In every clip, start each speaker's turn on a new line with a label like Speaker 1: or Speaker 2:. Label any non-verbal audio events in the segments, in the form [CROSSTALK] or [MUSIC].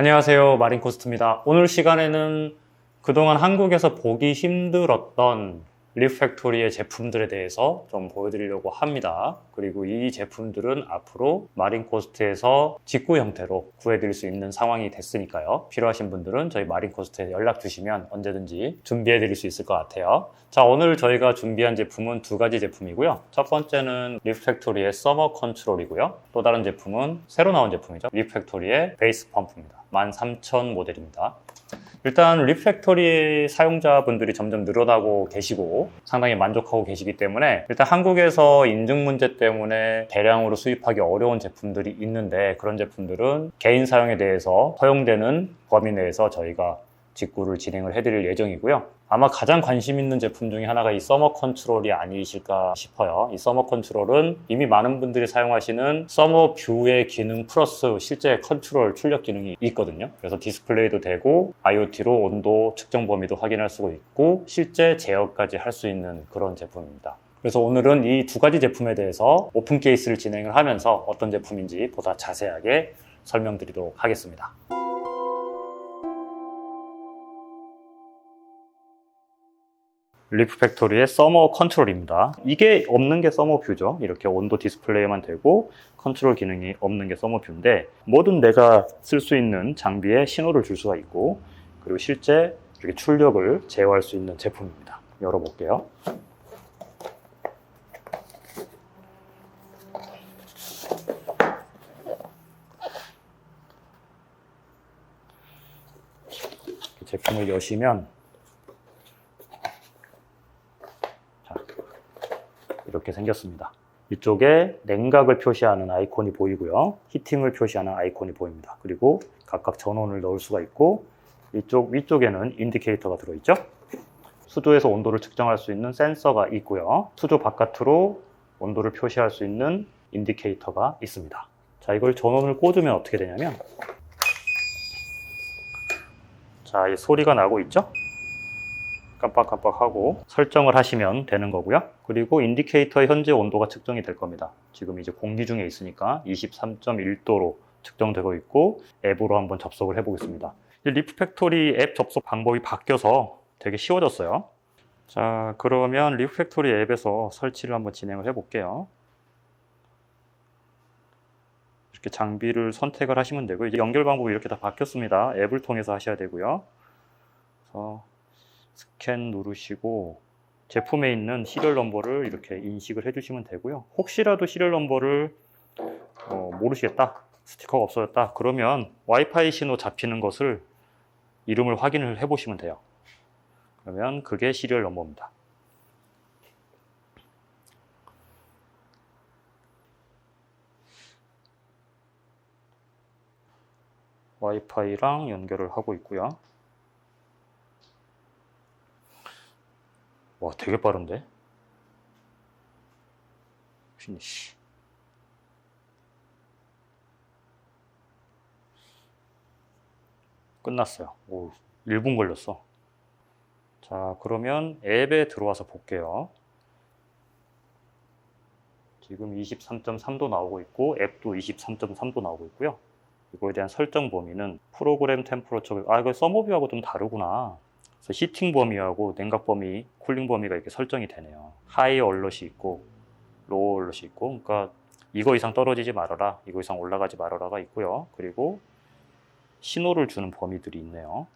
Speaker 1: 안녕하세요. 마린코스트입니다. 오늘 시간에는 그동안 한국에서 보기 힘들었던 리팩토리의 제품들에 대해서 좀 보여드리려고 합니다. 그리고 이 제품들은 앞으로 마린코스트에서 직구 형태로 구해드릴 수 있는 상황이 됐으니까요. 필요하신 분들은 저희 마린코스트에 연락 주시면 언제든지 준비해드릴 수 있을 것 같아요. 자, 오늘 저희가 준비한 제품은 두 가지 제품이고요. 첫 번째는 리팩토리의 서머 컨트롤이고요. 또 다른 제품은 새로 나온 제품이죠. 리팩토리의 베이스 펌프입니다. 13,000 모델입니다. 일단 리팩토리 사용자분들이 점점 늘어나고 계시고 상당히 만족하고 계시기 때문에 일단 한국에서 인증 문제 때문에 대량으로 수입하기 어려운 제품들이 있는데 그런 제품들은 개인 사용에 대해서 허용되는 범위 내에서 저희가 직구를 진행을 해드릴 예정이고요. 아마 가장 관심 있는 제품 중에 하나가 이 서머 컨트롤이 아니실까 싶어요. 이 서머 컨트롤은 이미 많은 분들이 사용하시는 서머 뷰의 기능 플러스 실제 컨트롤 출력 기능이 있거든요. 그래서 디스플레이도 되고 IoT로 온도 측정 범위도 확인할 수가 있고 실제 제어까지 할 수 있는 그런 제품입니다. 그래서 오늘은 이 두 가지 제품에 대해서 오픈 케이스를 진행을 하면서 어떤 제품인지 보다 자세하게 설명드리도록 하겠습니다. 리프 팩토리의 서머 컨트롤입니다. 이게 없는 게 서머 뷰죠. 이렇게 온도 디스플레이만 되고 컨트롤 기능이 없는 게 서머 뷰인데 모든 내가 쓸 수 있는 장비에 신호를 줄 수가 있고 그리고 실제 이렇게 출력을 제어할 수 있는 제품입니다. 열어볼게요. 제품을 여시면 이렇게 생겼습니다. 이쪽에 냉각을 표시하는 아이콘이 보이고요. 히팅을 표시하는 아이콘이 보입니다. 그리고 각각 전원을 넣을 수가 있고 이쪽 위쪽에는 인디케이터가 들어있죠. 수조에서 온도를 측정할 수 있는 센서가 있고요. 수조 바깥으로 온도를 표시할 수 있는 인디케이터가 있습니다. 자, 이걸 전원을 꽂으면 어떻게 되냐면 자, 이 소리가 나고 있죠? 깜빡깜빡하고 설정을 하시면 되는 거고요. 그리고 인디케이터의 현재 온도가 측정이 될 겁니다. 지금 이제 공기 중에 있으니까 23.1도로 측정되고 있고 앱으로 한번 접속을 해보겠습니다. 리프 팩토리 앱 접속 방법이 바뀌어서 되게 쉬워졌어요. 자, 그러면 리프 팩토리 앱에서 설치를 한번 진행을 해볼게요. 이렇게 장비를 선택을 하시면 되고 이제 연결 방법이 이렇게 다 바뀌었습니다. 앱을 통해서 하셔야 되고요. 그래서 스캔 누르시고 제품에 있는 시리얼 넘버를 이렇게 인식을 해주시면 되고요. 혹시라도 시리얼 넘버를 어, 모르시겠다, 스티커가 없어졌다, 그러면 와이파이 신호 잡히는 것을 이름을 확인을 해보시면 돼요. 그러면 그게 시리얼 넘버입니다. 와이파이랑 연결을 하고 있고요. 와 되게 빠른데? 피니쉬 끝났어요. 오 1분 걸렸어. 자 그러면 앱에 들어와서 볼게요. 지금 23.3도 나오고 있고 앱도 23.3도 나오고 있고요. 이거에 대한 설정 범위는 프로그램 템퍼러처 아 이거 서머뷰하고 좀 다르구나 그래서 히팅 범위하고 냉각 범위, 쿨링 범위가 이렇게 설정이 되네요. 하이 얼럿이 있고 로우 얼럿이 있고 그러니까 이거 이상 떨어지지 말아라, 이거 이상 올라가지 말아라가 있고요. 그리고 신호를 주는 범위들이 있네요.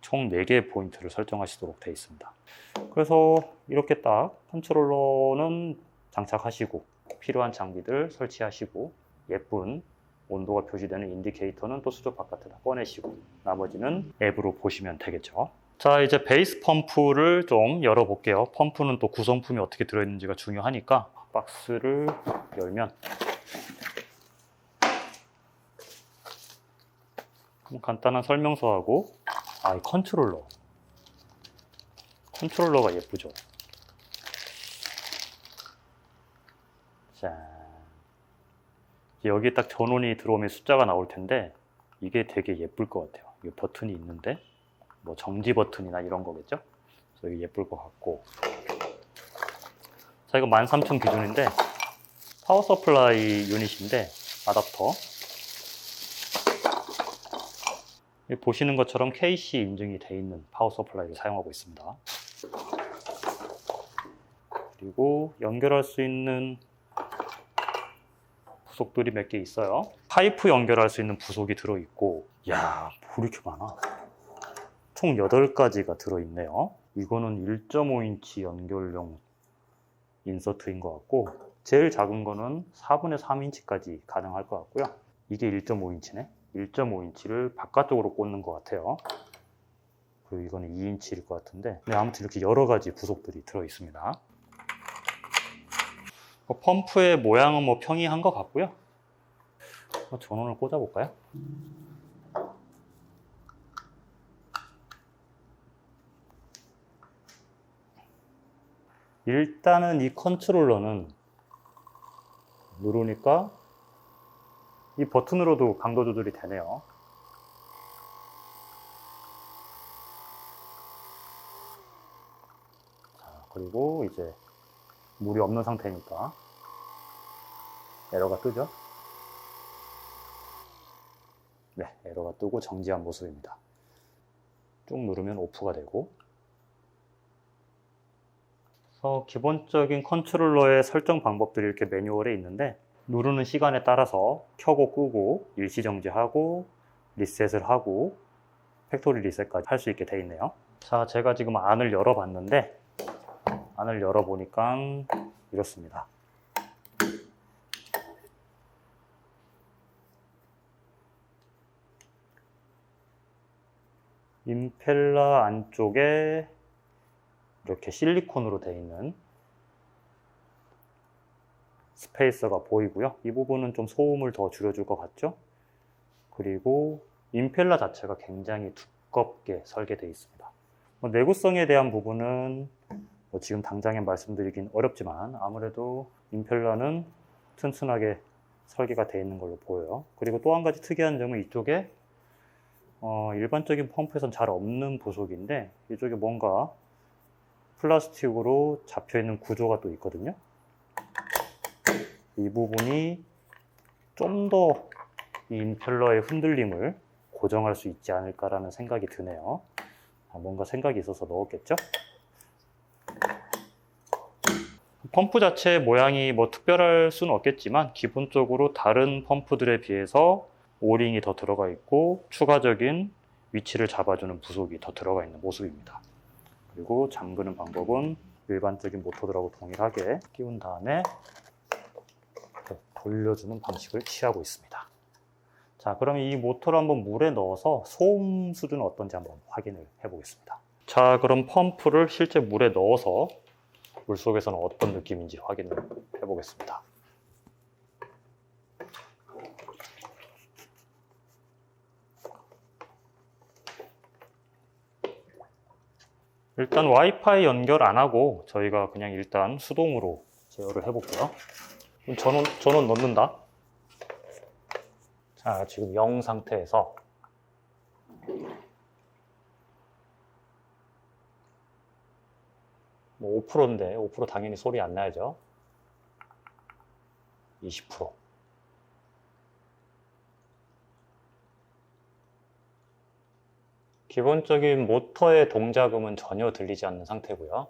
Speaker 1: 총 4개의 포인트를 설정하시도록 되어 있습니다. 그래서 이렇게 딱 컨트롤러는 장착하시고 필요한 장비들 설치하시고 예쁜 온도가 표시되는 인디케이터는 또 수조 바깥에다 꺼내시고 나머지는 앱으로 보시면 되겠죠. 자, 이제 베이스 펌프를 좀 열어볼게요. 펌프는 또 구성품이 어떻게 들어있는지가 중요하니까 박스를 열면 간단한 설명서하고 아, 이 컨트롤러. 컨트롤러가 예쁘죠? 자, 여기 딱 전원이 들어오면 숫자가 나올 텐데 이게 되게 예쁠 것 같아요. 이 버튼이 있는데 뭐 정지 버튼이나 이런 거겠죠? 그래서 이게 예쁠 것 같고 자 이거 13,000 기준인데 파워 서플라이 유닛인데 아답터 보시는 것처럼 KC 인증이 돼 있는 파워 서플라이를 사용하고 있습니다. 그리고 연결할 수 있는 부속들이 몇 개 있어요. 파이프 연결할 수 있는 부속이 들어 있고, 야, 뭐 이렇게 많아. 총 8가지가 들어있네요. 이거는 1.5인치 연결용 인서트인 것 같고, 제일 작은 거는 4분의 3인치까지 가능할 것 같고요. 이게 1.5인치네. 1.5인치를 바깥쪽으로 꽂는 것 같아요. 그리고 이거는 2인치일 것 같은데, 네, 아무튼 이렇게 여러 가지 부속들이 들어 있습니다. 뭐 펌프의 모양은 뭐 평이한 것 같고요. 뭐 전원을 꽂아볼까요? 일단은 이 컨트롤러는 누르니까 이 버튼으로도 강도 조절이 되네요. 자, 그리고 이제 물이 없는 상태니까 에러가 뜨죠? 네, 에러가 뜨고 정지한 모습입니다. 쭉 누르면 오프가 되고 그래서 기본적인 컨트롤러의 설정 방법들이 이렇게 매뉴얼에 있는데 누르는 시간에 따라서 켜고 끄고 일시 정지하고 리셋을 하고 팩토리 리셋까지 할 수 있게 되어 있네요. 자, 제가 지금 안을 열어봤는데 안을 열어보니까 이렇습니다. 임펠러 안쪽에 이렇게 실리콘으로 되어 있는 스페이서가 보이고요. 이 부분은 좀 소음을 더 줄여줄 것 같죠? 그리고 임펠러 자체가 굉장히 두껍게 설계되어 있습니다. 뭐 내구성에 대한 부분은 뭐 지금 당장에 말씀드리긴 어렵지만 아무래도 임펠러는 튼튼하게 설계가 되어 있는 걸로 보여요. 그리고 또 한 가지 특이한 점은 이쪽에 어, 일반적인 펌프에선 잘 없는 부속인데 이쪽에 뭔가 플라스틱으로 잡혀 있는 구조가 또 있거든요. 이 부분이 좀 더이 임펠러의 흔들림을 고정할 수 있지 않을까라는 생각이 드네요. 아, 뭔가 생각이 있어서 넣었겠죠? 펌프 자체의 모양이 뭐 특별할 수는 없겠지만 기본적으로 다른 펌프들에 비해서 오링이 더 들어가 있고 추가적인 위치를 잡아주는 부속이 더 들어가 있는 모습입니다. 그리고 잠그는 방법은 일반적인 모터들하고 동일하게 끼운 다음에 돌려주는 방식을 취하고 있습니다. 자, 그럼 이 모터를 한번 물에 넣어서 소음 수준은 어떤지 한번 확인을 해보겠습니다. 자, 그럼 펌프를 실제 물에 넣어서 물 속에서는 어떤 느낌인지 확인을 해보겠습니다. 일단 와이파이 연결 안 하고 저희가 그냥 일단 수동으로 제어를 해볼게요. 전원, 전원 넣는다. 자, 지금 0 상태에서 뭐 5%인데 5% 당연히 소리 안 나야죠. 20% 기본적인 모터의 동작음은 전혀 들리지 않는 상태고요.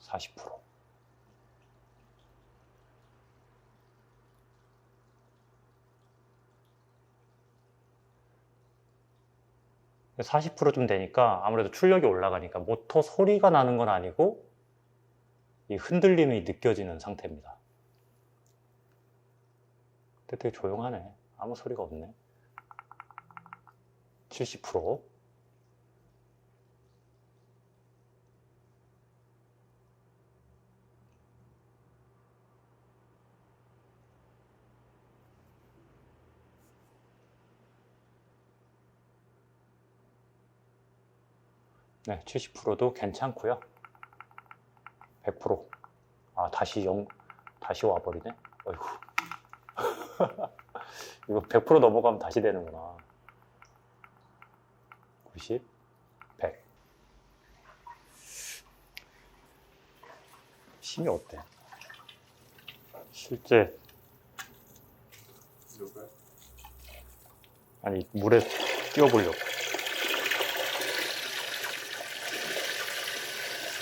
Speaker 1: 40% 40%좀 되니까 아무래도 출력이 올라가니까 모터 소리가 나는 건 아니고 이 흔들림이 느껴지는 상태입니다. 되게 조용하네. 아무 소리가 없네. 70% 네, 70%도 괜찮고요. 100%. 아, 다시 0, 다시 와 버리네? 어이구. [LAUGHS] 이거 100% 넘어가면 다시 되는구나. 90, 100. 힘이 어때? 실제 아니 물에 띄워보려고.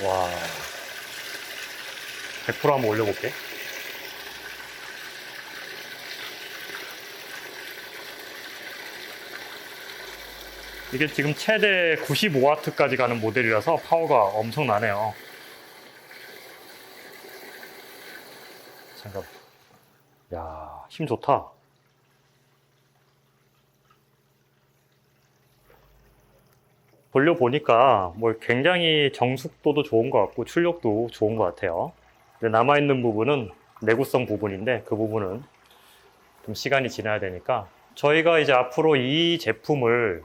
Speaker 1: 와. 100% 한번 올려볼게. 이게 지금 최대 95W까지 가는 모델이라서 파워가 엄청나네요. 잠깐. 야, 힘 좋다. 돌려보니까 뭐 굉장히 정숙도도 좋은 것 같고 출력도 좋은 것 같아요. 남아있는 부분은 내구성 부분인데 그 부분은 좀 시간이 지나야 되니까 저희가 이제 앞으로 이 제품을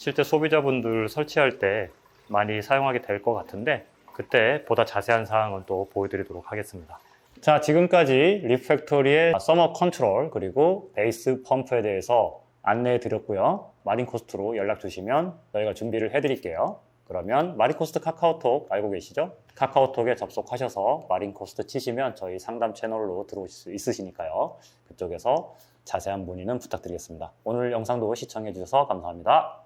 Speaker 1: 실제 소비자분들 설치할 때 많이 사용하게 될 것 같은데 그때 보다 자세한 사항은 또 보여드리도록 하겠습니다. 자, 지금까지 리팩토리의 서머 컨트롤 그리고 베이스 펌프에 대해서 안내해 드렸고요. 마린코스트로 연락 주시면 저희가 준비를 해 드릴게요. 그러면 마린코스트 카카오톡 알고 계시죠? 카카오톡에 접속하셔서 마린코스트 치시면 저희 상담 채널로 들어오실 수 있으시니까요. 그쪽에서 자세한 문의는 부탁드리겠습니다. 오늘 영상도 시청해 주셔서 감사합니다.